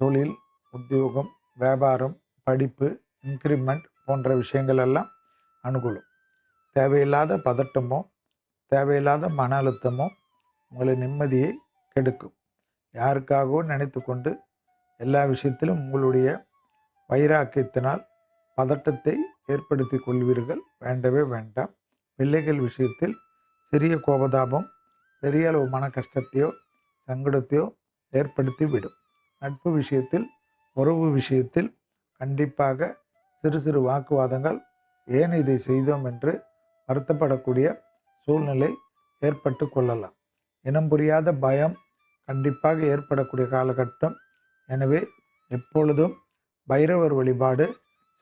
தொழில் உத்தியோகம் வியாபாரம் படிப்பு இன்க்ரிமெண்ட் போன்ற விஷயங்கள் எல்லாம் அனுகூலம். தேவையில்லாத பதட்டமோ தேவையில்லாத மன அழுத்தமோ உங்களை நிம்மதியை கெடுக்கும். யாருக்காகவும் நினைத்து கொண்டு எல்லா விஷயத்திலும் உங்களுடைய வைராக்கியத்தினால் பதட்டத்தை ஏற்படுத்தி கொள்வீர்கள். வேண்டவே வேண்டாம். பிள்ளைகள் விஷயத்தில் சிறிய கோபதாபம் பெரிய அளவு மன கஷ்டத்தையோ சங்கடத்தையோ ஏற்படுத்தி விடும் நட்பு விஷயத்தில் உறவு விஷயத்தில் கண்டிப்பாக சிறு சிறு வாக்குவாதங்கள் ஏன் இதை செய்தோம்? என்று வருத்தப்படக்கூடிய சூழ்நிலை ஏற்பட்டு கொள்ளலாம். இனம் புரியாத பயம் கண்டிப்பாக ஏற்படக்கூடிய காலகட்டம். எனவே எப்பொழுதும் பைரவர் வழிபாடு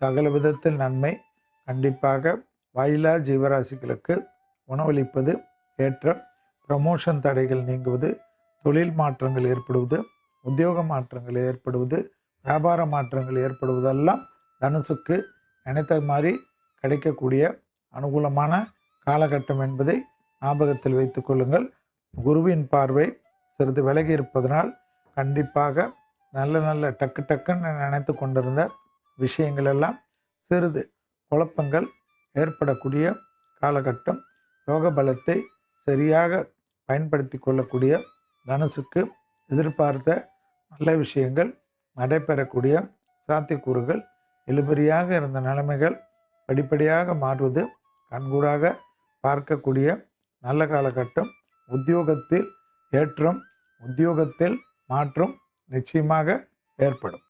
சகல விதத்தில் நன்மை கண்டிப்பாக வாயிலா ஜீவராசிகளுக்கு உணவளிப்பது ஏற்ற ப்ரமோஷன் தடைகள் நீங்குவது தொழில் மாற்றங்கள் ஏற்படுவது உத்தியோக மாற்றங்கள் ஏற்படுவது வியாபார மாற்றங்கள் ஏற்படுவதெல்லாம் தனுசுக்கு நினைத்த மாதிரி கிடைக்கக்கூடிய அனுகூலமான காலகட்டம் என்பதை ஞாபகத்தில் வைத்துக் கொள்ளுங்கள். குருவின் பார்வை சிறிது விலகி இருப்பதனால் கண்டிப்பாக நல்ல நல்ல டக்கு டக்குன்னு நினைத்து கொண்டிருந்த விஷயங்கள் எல்லாம் சிறிது குழப்பங்கள் ஏற்படக்கூடிய காலகட்டம். யோக பலத்தை சரியாக பயன்படுத்தி கொள்ளக்கூடிய தனுசுக்கு எதிர்பார்த்த நல்ல விஷயங்கள் நடைபெறக்கூடிய சாத்தியக்கூறுகள் இழுபறியாக இருந்த நிலைமைகள் படிப்படியாக மாறுவது கண்கூடாக பார்க்கக்கூடிய நல்ல காலகட்டம் உத்தியோகத்தில் ஏற்றம் உத்தியோகத்தில் மாற்றம் நிச்சயமாக ஏற்படும்.